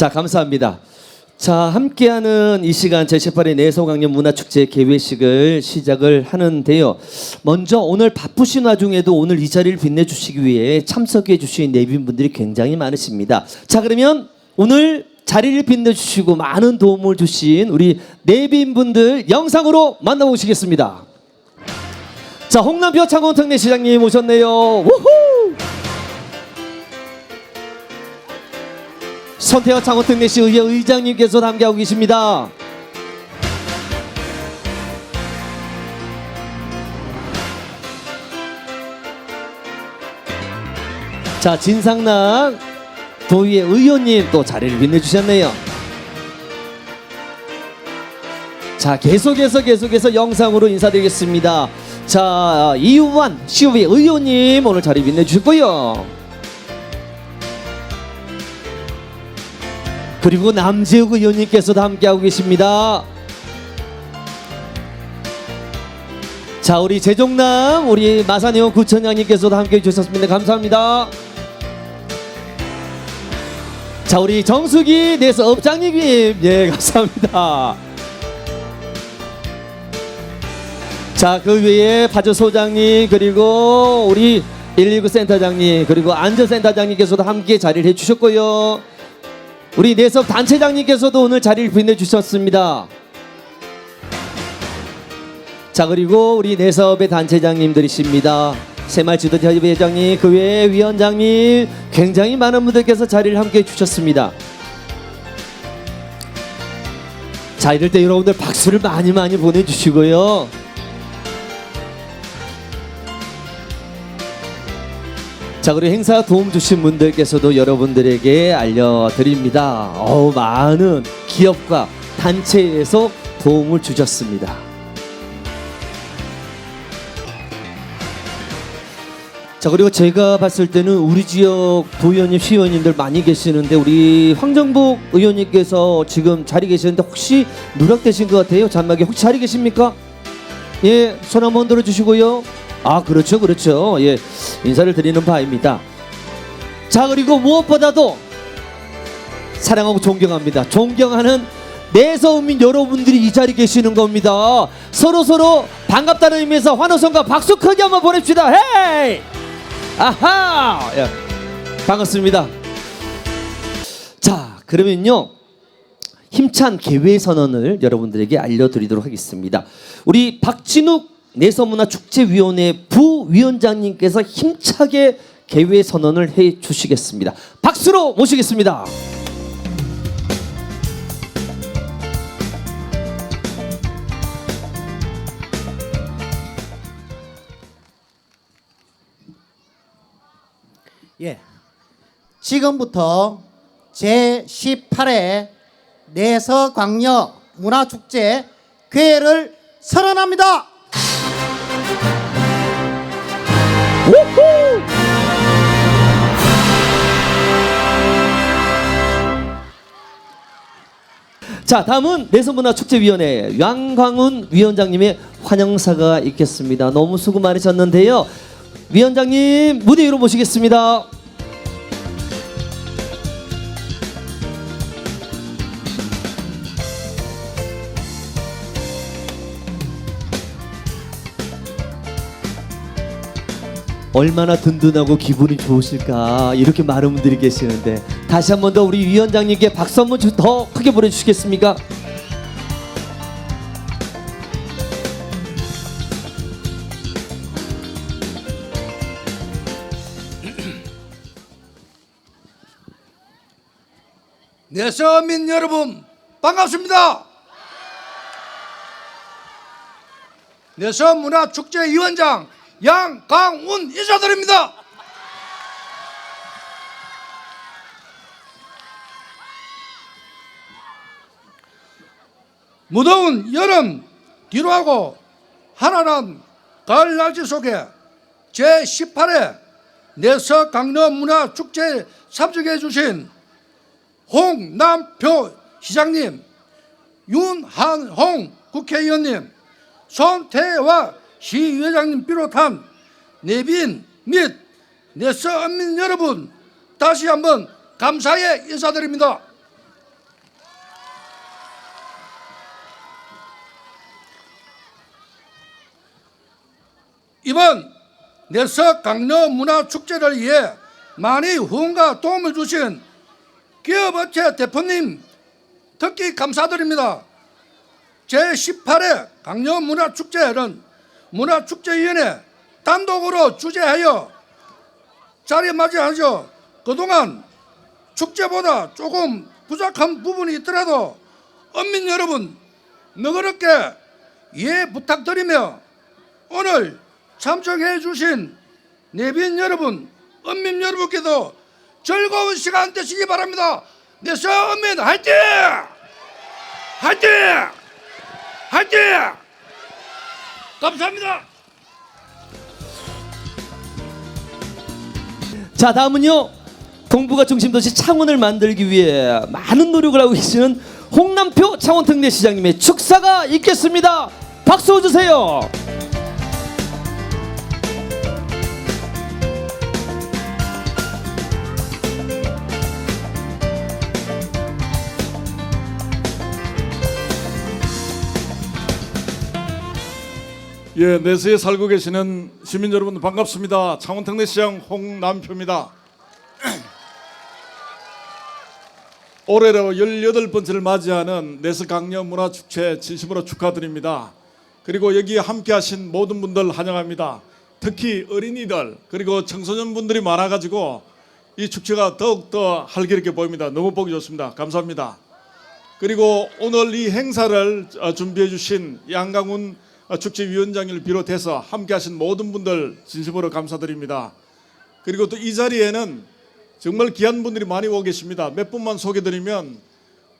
자, 감사합니다. 자, 함께하는 이 시간 제18회 내소강연 문화축제 개회식을 시작을 하는데요. 먼저 오늘 바쁘신 와중에도 오늘 이 자리를 빛내주시기 위해 참석해 주신 내빈분들이 굉장히 많으십니다. 자, 그러면 오늘 자리를 빛내주시고 많은 도움을 주신 우리 내빈분들 영상으로 만나보시겠습니다. 자, 홍남표 창원특례 시장님 오셨네요. 우후! 선태화 창원특례시 의회 의장님께서 함께하고 계십니다. 자, 진상남 도의회 의원님 또 자리를 빛내주셨네요. 자, 계속해서 계속해서 영상으로 인사드리겠습니다. 자, 이우환 시의회 의원님 오늘 자리 빛내주셨고요. 그리고 남재욱 의원님께서도 함께하고 계십니다. 자, 우리 재종남, 우리 마산의원 구청장님께서도 함께해 주셨습니다. 감사합니다. 자, 우리 정수기 내서 업장님, 예, 감사합니다. 자, 그 외에 파주 소장님, 그리고 우리 119 센터장님, 그리고 안전센터장님께서도 함께 자리를 해주셨고요. 우리 내섭 단체장님께서도 오늘 자리를 빛내주셨습니다. 자 그리고 우리 내섭의 단체장님들이십니다. 새말 지도협의 회장님, 그 외에 위원장님 굉장히 많은 분들께서 자리를 함께 해주셨습니다. 자 이럴 때 여러분들 박수를 많이 많이 보내주시고요. 자 그리고 행사 도움 주신 분들께서도 여러분들에게 알려드립니다. 어우 많은 기업과 단체에서 도움을 주셨습니다. 자 그리고 제가 봤을 때는 우리 지역 도의원님, 시의원님들 많이 계시는데 우리 황정복 의원님께서 지금 자리 계시는데 혹시 누락되신 것 같아요? 잔막에 혹시 자리 계십니까? 예, 손 한번 들어주시고요. 아, 그렇죠, 그렇죠. 예, 인사를 드리는 바입니다. 자, 그리고 무엇보다도 사랑하고 존경합니다. 존경하는 내서민 여러분들이 이 자리에 계시는 겁니다. 서로 서로 반갑다는 의미에서 환호성과 박수 크게 한번 보냅시다. 헤이! 아하! 예, 반갑습니다. 자, 그러면요. 힘찬 개회 선언을 여러분들에게 알려드리도록 하겠습니다. 우리 박진욱 내서문화축제위원회 부 위원장님께서 힘차게 개회 선언을 해 주시겠습니다. 박수로 모시겠습니다. 예. 지금부터 제18회 내서광역 문화축제 개회를 선언합니다. 자, 다음은 내서문화축제위원회 양광훈 위원장님의 환영사가 있겠습니다. 너무 수고 많으셨는데요. 위원장님 무대 위로 모시겠습니다. 얼마나 든든하고 기분이 좋으실까 이렇게 많은 분들이 계시는데 다시 한 번 더 우리 위원장님께 박수 한번 주- 더 크게 보내주시겠습니까? 네, 서민 여러분 반갑습니다. 내서 문화축제위원장 양강운 인사드립니다. 무더운 여름 뒤로 하고 하나는 가을 날씨 속에 제18회 내서 강릉 문화 축제에 참석해 주신 홍남표 시장님, 윤한홍 국회의원님, 손태화 시위원장님 비롯한 내빈 및 내서민 여러분 다시 한번 감사의 인사드립니다. 이번 내서 강릉 문화축제를 위해 많이 후원과 도움을 주신 기업업체 대표님 특히 감사드립니다. 제18회 강릉 문화축제는 문화축제위원회 단독으로 주재하여 자리 맞이하죠. 그동안 축제보다 조금 부족한 부분이 있더라도 언민 여러분 너그럽게 이해 부탁드리며 오늘 참석해 주신 내빈 여러분, 언민 여러분께도 즐거운 시간 되시기 바랍니다. 내서 언민 화이팅! 화이팅! 화이팅! 감사합니다. 자 다음은요 동북아 중심도시 창원을 만들기 위해 많은 노력을 하고 계시는 홍남표 창원특례시장님의 축사가 있겠습니다. 박수 주세요. 예, 내수에 살고 계시는 시민 여러분 반갑습니다. 창원특례 시장 홍남표입니다. 올해로 18번째를 맞이하는 내수 강연 문화축제 진심으로 축하드립니다. 그리고 여기 함께 하신 모든 분들 환영합니다. 특히 어린이들 그리고 청소년분들이 많아가지고 이 축제가 더욱더 활기롭게 보입니다. 너무 보기 좋습니다. 감사합니다. 그리고 오늘 이 행사를 어, 준비해 주신 양강훈 어, 축제위원장을 비롯해서 함께 하신 모든 분들 진심으로 감사드립니다. 그리고 또 이 자리에는 정말 귀한 분들이 많이 오고 계십니다. 몇 분만 소개드리면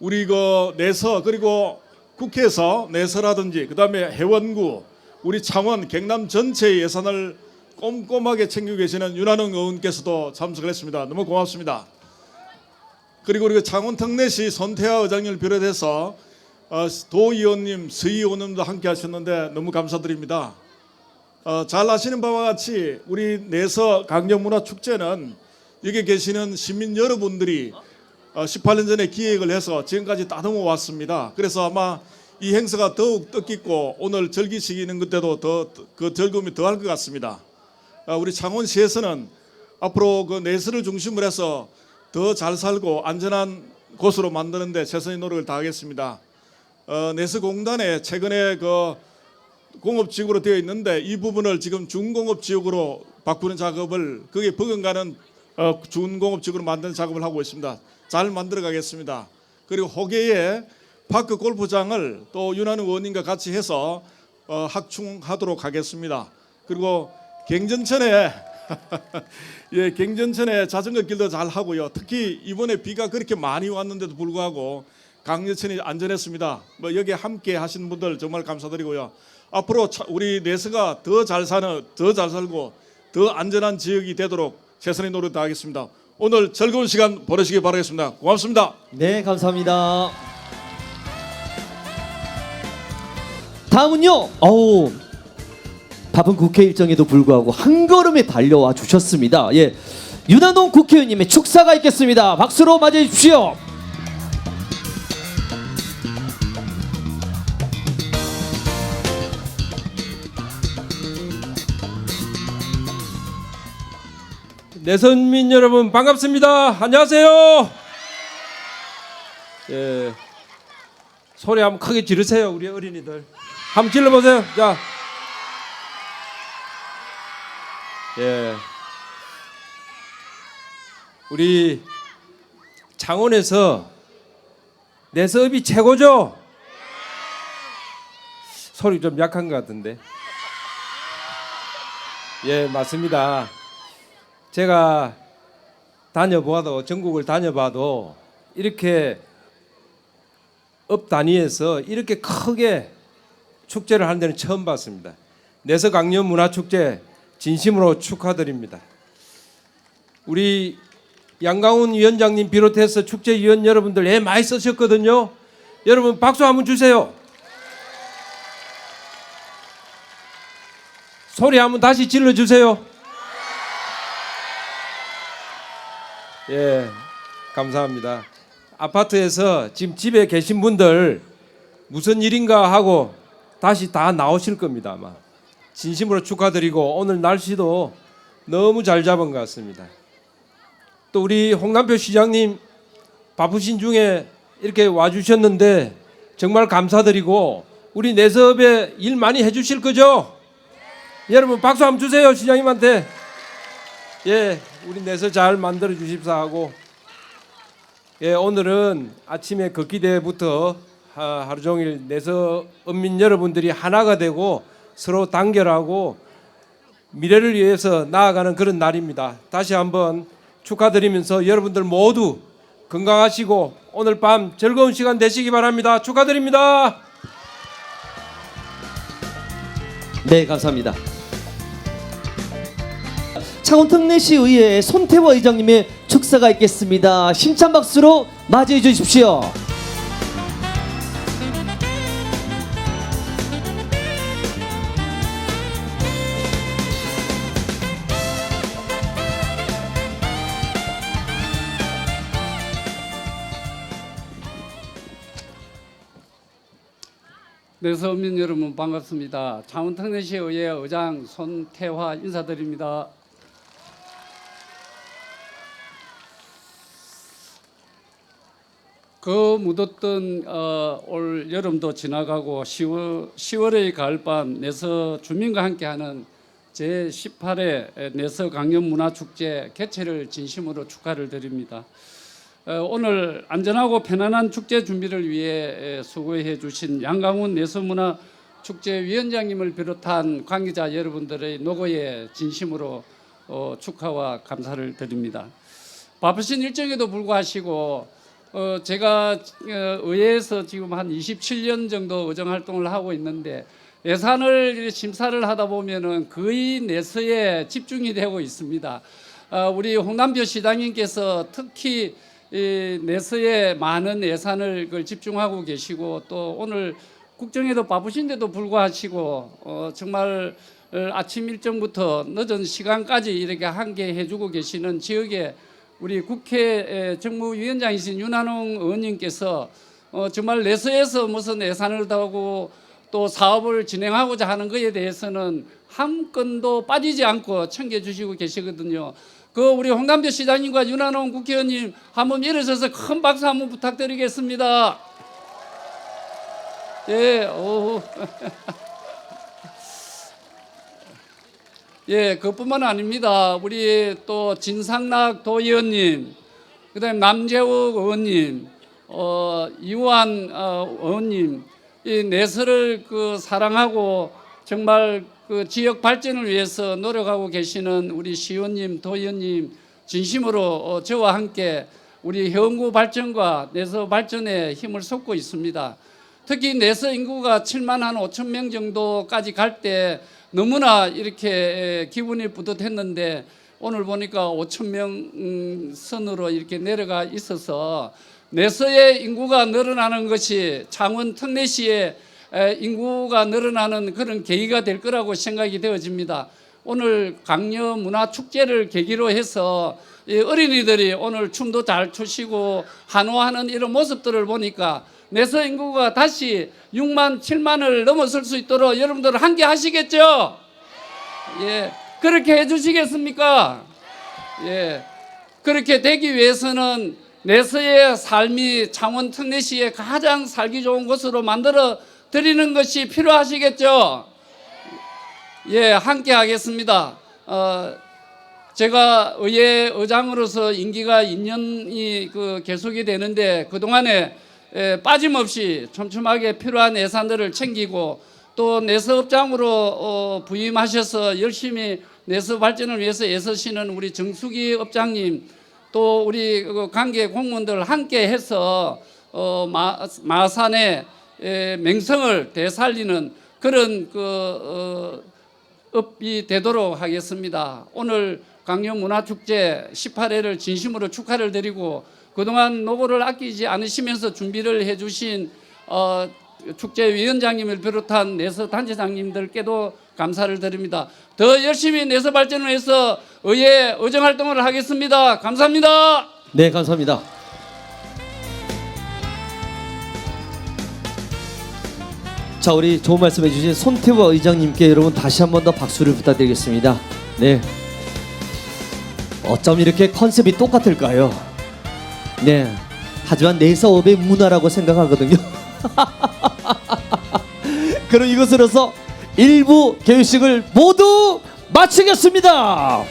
우리 그 내서 그리고 국회에서 내서라든지 그 다음에 해원구 우리 창원 경남 전체의 예산을 꼼꼼하게 챙기고 계시는 윤한웅 의원께서도 참석을 했습니다. 너무 고맙습니다. 그리고 우리 창원 특례시 손태하 의장님을 비롯해서 어, 도 의원님, 스 의원님도 함께 하셨는데 너무 감사드립니다. 어, 잘 아시는 바와 같이 우리 내서 강정문화축제는 여기 계시는 시민 여러분들이 어, 18년 전에 기획을 해서 지금까지 따듬어 왔습니다. 그래서 아마 이 행사가 더욱 뜻깊고 오늘 절기식이는 그때도 더 그 즐거움이 더할 것 같습니다. 어, 우리 창원시에서는 앞으로 그 내서를 중심으로 해서 더 잘 살고 안전한 곳으로 만드는데 최선의 노력을 다하겠습니다. 어, 내수공단에 최근에 그 공업지역으로 되어 있는데 이 부분을 지금 준공업지역으로 바꾸는 작업을 거기에 버금가는 어, 준공업지역으로 만드는 작업을 하고 있습니다. 잘 만들어 가겠습니다. 그리고 호계에 파크 골프장을 또 윤한우 의원님과 같이 해서 어, 확충하도록 하겠습니다. 그리고 경전천에 예, 경전천에 자전거 길도 잘 하고요. 특히 이번에 비가 그렇게 많이 왔는데도 불구하고 강여천이 안전했습니다. 뭐 여기 함께 하신 분들 정말 감사드리고요. 앞으로 차- 우리 내서가 더 잘 사는, 더 잘 살고 더 안전한 지역이 되도록 최선의 노력 다하겠습니다. 오늘 즐거운 시간 보내시기 바라겠습니다. 고맙습니다. 네, 감사합니다. 다음은요. 어우. 바쁜 국회 일정에도 불구하고 한 걸음에 달려와 주셨습니다. 예. 윤한동 국회의원님의 축사가 있겠습니다. 박수로 맞이해 주십시오. 내선민 여러분 반갑습니다. 안녕하세요. 예. 소리 한번 크게 지르세요, 우리 어린이들. 한번 질러 보세요. 자. 예. 우리 창원에서 내서업이 최고죠. 소리 좀 약한 것 같은데. 예, 맞습니다. 제가 다녀봐도 전국을 다녀봐도 이렇게 업 단위에서 이렇게 크게 축제를 하는 데는 처음 봤습니다. 내서 강연 문화 축제 진심으로 축하드립니다. 우리 양강훈 위원장님 비롯해서 축제위원 여러분들 애 많이 쓰셨거든요. 여러분 박수 한번 주세요. 소리 한번 다시 질러 주세요. 예, 감사합니다. 아파트에서 지금 집에 계신 분들 무슨 일인가 하고 다시 다 나오실 겁니다 아마. 진심으로 축하드리고 오늘 날씨도 너무 잘 잡은 것 같습니다. 또 우리 홍남표 시장님 바쁘신 중에 이렇게 와주셨는데 정말 감사드리고 우리 내섭에 일 많이 해주실 거죠? 여러분 박수 한번 주세요 시장님한테. 예, 우리 내서 잘 만들어 주십사 하고 예, 오늘은 아침에 걷기대부터 하- 하루 종일 내서 은민 여러분들이 하나가 되고 서로 단결하고 미래를 위해서 나아가는 그런 날입니다. 다시 한번 축하드리면서 여러분들 모두 건강하시고 오늘 밤 즐거운 시간 되시기 바랍니다. 축하드립니다. 네, 감사합니다. 창원 특례시 의회 손태화 의장님의 축사가 있겠습니다. 힘찬 박수로 맞이해 주십시오. 네, 서민 여러분 반갑습니다. 창원특례시 의회 의장 손태화 인사드립니다. 그 묻었던 어, 올 여름도 지나가고 10월, 10월의 가을밤 내서 주민과 함께하는 제 18회 내서 강연 문화축제 개최를 진심으로 축하를 드립니다. 어, 오늘 안전하고 편안한 축제 준비를 위해 에, 수고해 주신 양강훈 내서문화 축제 위원장님을 비롯한 관계자 여러분들의 노고에 진심으로 어, 축하와 감사를 드립니다. 바쁘신 일정에도 불구하시고 어, 제가 어, 의회에서 지금 한 27년 정도 의정 활동을 하고 있는데 예산을 심사를 하다 보면은 거의 내서에 집중이 되고 있습니다. 어, 우리 홍남표 시장님께서 특히 이 내서에 많은 예산을 그걸 집중하고 계시고 또 오늘 국정에도 바쁘신데도 불구하시고 어, 정말 어, 아침 일정부터 늦은 시간까지 이렇게 함께 해주고 계시는 지역의 우리 국회 정무위원장이신 윤한홍 의원님께서 어, 정말 내서에서 무슨 예산을 더하고 또 사업을 진행하고자 하는 것에 대해서는 한 건도 빠지지 않고 챙겨주시고 계시거든요. 그 우리 홍남표 시장님과 윤한홍 국회의원님 한 번 일어서서 큰 박수 한 번 부탁드리겠습니다. 예, 오. 예, 그뿐만 아닙니다. 우리 또 진상락 도의원님, 그다음 남재욱 의원님, 어, 이완 어, 의원님, 이 내서를 그 사랑하고 정말 그 지역 발전을 위해서 노력하고 계시는 우리 시의원님, 도의원님 진심으로 어, 저와 함께 우리 해운구 발전과 내서 발전에 힘을 쏟고 있습니다. 특히 내서 인구가 7만 한 5천 명 정도까지 갈때 너무나 이렇게 기분이 뿌듯했는데 오늘 보니까 5천 명 음, 선으로 이렇게 내려가 있어서 내서의 인구가 늘어나는 것이 창원 특례시의 에, 인구가 늘어나는 그런 계기가 될 거라고 생각이 되어집니다. 오늘 강려 문화 축제를 계기로 해서 이 어린이들이 오늘 춤도 잘 추시고 한호하는 이런 모습들을 보니까 내서 인구가 다시 6만 7만을 넘어설 수 있도록 여러분들 함께 하시겠죠? 예. 그렇게 해 주시겠습니까? 예. 그렇게 되기 위해서는 내서의 삶이 창원 특례시의 가장 살기 좋은 곳으로 만들어 드리는 것이 필요하시겠죠? 예, 함께 하겠습니다. 어, 제가 의회 의장으로서 임기가 2년이 그 계속이 되는데 그동안에 에, 빠짐없이 촘촘하게 필요한 예산들을 챙기고 또 내수업장으로 어, 부임하셔서 열심히 내수 발전을 위해서 애쓰시는 우리 정수기 업장님 또 우리 그 관계 공무원들 함께 해서 어, 마, 마산의 에, 맹성을 되살리는 그런 그 어, 업이 되도록 하겠습니다. 오늘 강요 문화축제 18회를 진심으로 축하를 드리고 그동안 노고를 아끼지 않으시면서 준비를 해주신 어, 축제위원장님을 비롯한 내서 단체장님들께도 감사를 드립니다. 더 열심히 내서 발전을 해서 의회 의정 활동을 하겠습니다. 감사합니다. 네, 감사합니다. 자 우리 좋은 말씀해 주신 손태화 의장님께 여러분 다시 한 번 더 박수를 부탁드리겠습니다. 네. 어쩜 이렇게 컨셉이 똑같을까요? 네. 하지만 내 사업의 문화라고 생각하거든요. 그럼 이것으로서 일부 개회식을 모두 마치겠습니다.